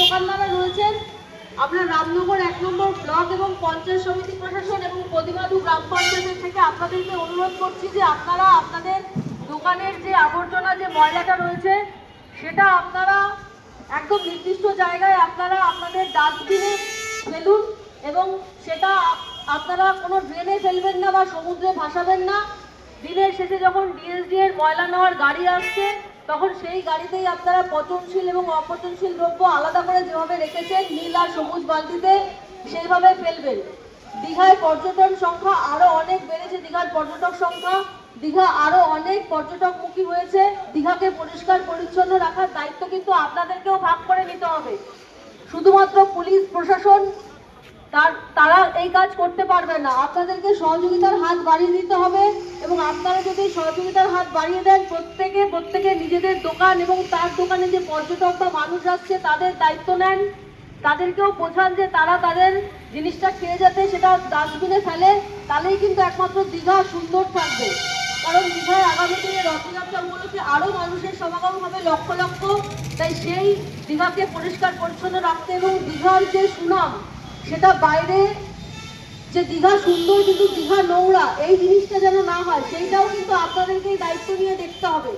দোকানদাররা রয়েছেন আমরা রামনগর এক নম্বর ব্লক এবং পঞ্চায়েত সমিতি প্রশাসন এবং প্রতিবাদু গ্রাম পঞ্চায়েতের থেকে আপনাদেরকে অনুরোধ করছি যে আপনারা আপনাদের দোকানের যে আবর্জনা, যে ময়লাটা রয়েছে, সেটা আপনারা একদম নির্দিষ্ট জায়গায় আপনারা আপনাদের ডাস্টবিনে ফেলুন এবং সেটা আপনারা কোনো ড্রেনে ফেলবেন না বা সমুদ্রে ভাসাবেন না। দিনের শেষে যখন ডিএসডি এর ময়লা নেওয়ার গাড়ি আসছে তখন সেই গাড়িতেই আপনারা পচনশীল এবং অপচনশীল দ্রব্য আলাদা করে যেভাবে রেখেছেন, নীল আর সবুজ বালতিতে সেইভাবে ফেলবেন। দীঘায় পর্যটন সংখ্যা আরও অনেক বেড়েছে, দীঘার পর্যটক সংখ্যা। দীঘা আরও অনেক পর্যটকমুখী হয়েছে। দীঘাকে পরিষ্কার, পরিচ্ছন্ন রাখার দায়িত্ব কিন্তু আপনাদেরকেও ভাগ করে নিতে হবে। শুধুমাত্র পুলিশ, প্রশাসন, তার, তারা এই কাজ করতে পারবে না। আপনাদেরকে সহযোগিতার হাত বাড়িয়ে দিতে হবে এবং আপনারা যদি সহযোগিতার হাত বাড়িয়ে দেন, প্রত্যেকে নিজেদের দোকান এবং তার দোকানে যে পর্যটক বা মানুষ আসছে, তাদের দায়িত্ব নেন। তাদেরকেও বোঝান যে তারা তাদের জিনিসটা খেয়ে যাতে সেটা ডাস্টবিনে ফেলে, তাহলেই কিন্তু একমাত্র দীঘা সুন্দর থাকবে। কারণ দীঘায় আগামী দিনে রথযাত্রা উপলক্ষে আরও মানুষের সমাগম হবে লক্ষ লক্ষ। তাই সেই দীঘাকে পরিষ্কার পরিচ্ছন্ন রাখতে এবং দীঘার যে সুনাম, সেটা বাইরে, যে দীঘা সুন্দর কিন্তু দীঘা নোংরা, এই জিনিসটা যেন না হয়, সেইটাও কিন্তু আপনাদেরকেই দায়িত্ব নিয়ে দেখতে হবে।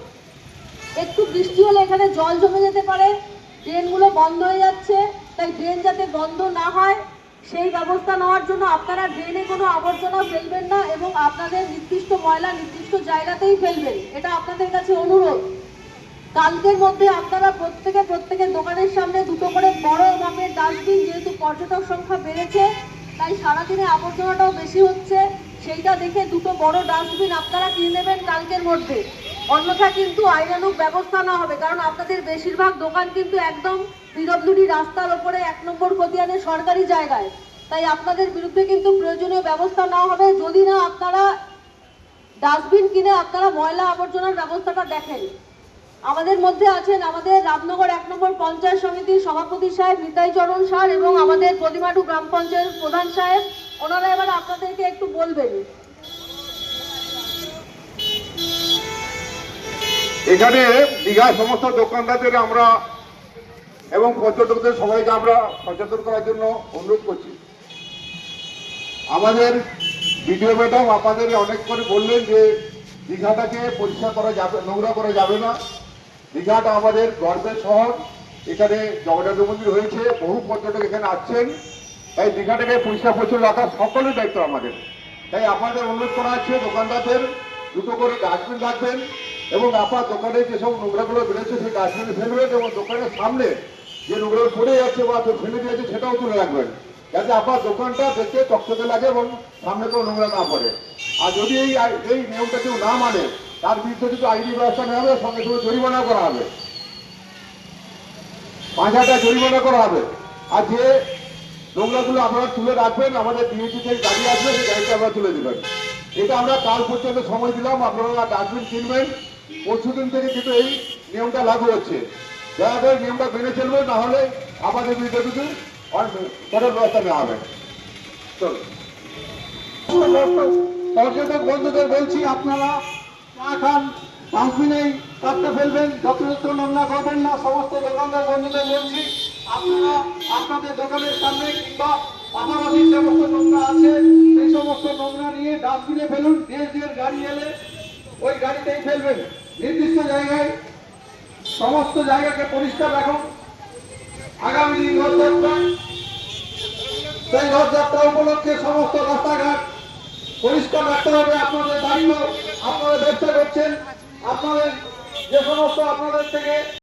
একটু বৃষ্টি হলে এখানে জল জমে যেতে পারে। ড্রেনগুলো বন্ধ হয়ে যাচ্ছে, তাই ড্রেন যাতে বন্ধ না হয়, সেই ব্যবস্থা নেওয়ার জন্য আপনারা ড্রেনে কোনো আবর্জনা ফেলবেন না এবং আপনাদের নির্দিষ্ট ময়লা নির্দিষ্ট জায়গাতেই ফেলবেন। এটা আপনাদের কাছে অনুরোধ। কালকের মধ্যে আপনারা প্রত্যেকে প্রত্যেকের দোকানের সামনে দুটো করে বড় মাপের ডাস্টবিন, যেহেতু পর্যটক সংখ্যা বেড়েছে, তাই সারাদিনে আবর্জনাটাও বেশি হচ্ছে। সেইটা দেখে দুটো বড় ডাস্টবিন আপনারা কিনে নেবেন কালকের মধ্যে। অন্যথা কিন্তু আইনানুক ব্যবস্থা না হবে, কারণ আপনাদের বেশিরভাগ দোকান কিন্তু একদম পিডব্লিউডি রাস্তার ওপরে এক নম্বর খতিয়ানে সরকারি জায়গায়। তাই আপনাদের বিরুদ্ধে কিন্তু প্রয়োজনীয় ব্যবস্থা নেওয়া হবে। যদি না আপনারা ডাস্টবিন কিনে আপনারা ময়লা আবর্জনার ব্যবস্থাটা দেখেন। আমাদের মধ্যে আছেন আমাদের রামনগর এক নম্বর পঞ্চায়েত সমিতির সভাপতি সাহেব নিতাই চরণ স্যার এবং আমাদের প্রতিমাটু গ্রাম পঞ্চায়েত প্রধান সাহেব। ওনারা এবার আপনাদেরকে একটু বলবেন। এখানে দীঘার সমস্ত দোকানদারদের আমরা এবং পর্যটকদের সবাইকে আমরা সচেতন করার জন্য অনুরোধ করছি। আমাদের ভিডিও ম্যাডাম আপনাদের অনেক করে বললেন যে দীঘাটাকে পরিষ্কার করা যাবে, নোংরা করা যাবে না। দীঘাটা আমাদের গর্বের শহর। এখানে জগন্নাথ মন্দির হয়েছে, বহু পর্যটক এখানে আসছেন। তাই দীঘাটাকে পরিষ্কার পরিচ্ছন্ন রাখার সকলের দায়িত্ব আমাদের। তাই আপনাদের অনুরোধ করা হচ্ছে দোকানদারদের, দুটো করে ডাস্টবিন রাখবেন। এবং আপনার দোকানে যেসব নোংরাগুলো বেরোচ্ছে সেই ডাস্টবিনে ফেলবেন এবং দোকানের সামনে যে নোংরা পড়ে যাচ্ছে বা ফেলে দিয়েছে, সেটাও তুলে রাখবেন। যাতে আপনার দোকানটা দেখতে চকচকে লাগে এবং সামনে কোনো নোংরা না পড়ে। আর যদি এই এই নিয়মটা কেউ না মানে তার বিরুদ্ধে কিন্তু আইনি ব্যবস্থা নেওয়া হবে, সঙ্গে সঙ্গে জরিমানা করা হবে। পাঁচ হাজার জরিমানা করা হবে। আর যে নোংরাগুলো আপনারা তুলে রাখবেন, আমাদের ডিএসি থেকে গাড়ি আসবে, সেই গাড়িটা আপনারা তুলে দেবেন। এটা আমরা কাল পর্যন্ত সময় দিলাম, আপনারা ডাস্টবিন কিনবেন। পরশু দিন থেকে কিন্তু এই নিয়মটা লাগু হচ্ছে। দয়া করে নিয়মটা মেনে চলবে, না হলে আমাদের বিরুদ্ধে কিন্তু কঠোর ব্যবস্থা নেওয়া হবে। পর্যটক বন্ধুদের বলছি, আপনারা চা খান ডাস্টবিনেই কাটতে ফেলবেন, যত্রতত্র নোংরা করবেন না, সমস্ত দোকানদার বন্ধুদের বলছি, আপনারা আপনাদের দোকানের সামনে কিংবা পাশাপাশি যে সমস্ত নোংরা আছে, সেই সমস্ত নোংরা নিয়ে ডাস্টবিনে ফেলুন দেশ দিয়ে গাড়ি এলে ওই গাড়িতেই ফেলবেন। নির্দিষ্ট জায়গায় সমস্ত জায়গাকে পরিষ্কার রাখুন আগামী দিন রথযাত্রা, সেই রথযাত্রা উপলক্ষে সমস্ত রাস্তাঘাট পরিষ্কার রাখতে হবে। আপনাদের দায়িত্ব আপনারা ব্যবসা করছেন। আপনাদের যে সমস্ত আপনাদের থেকে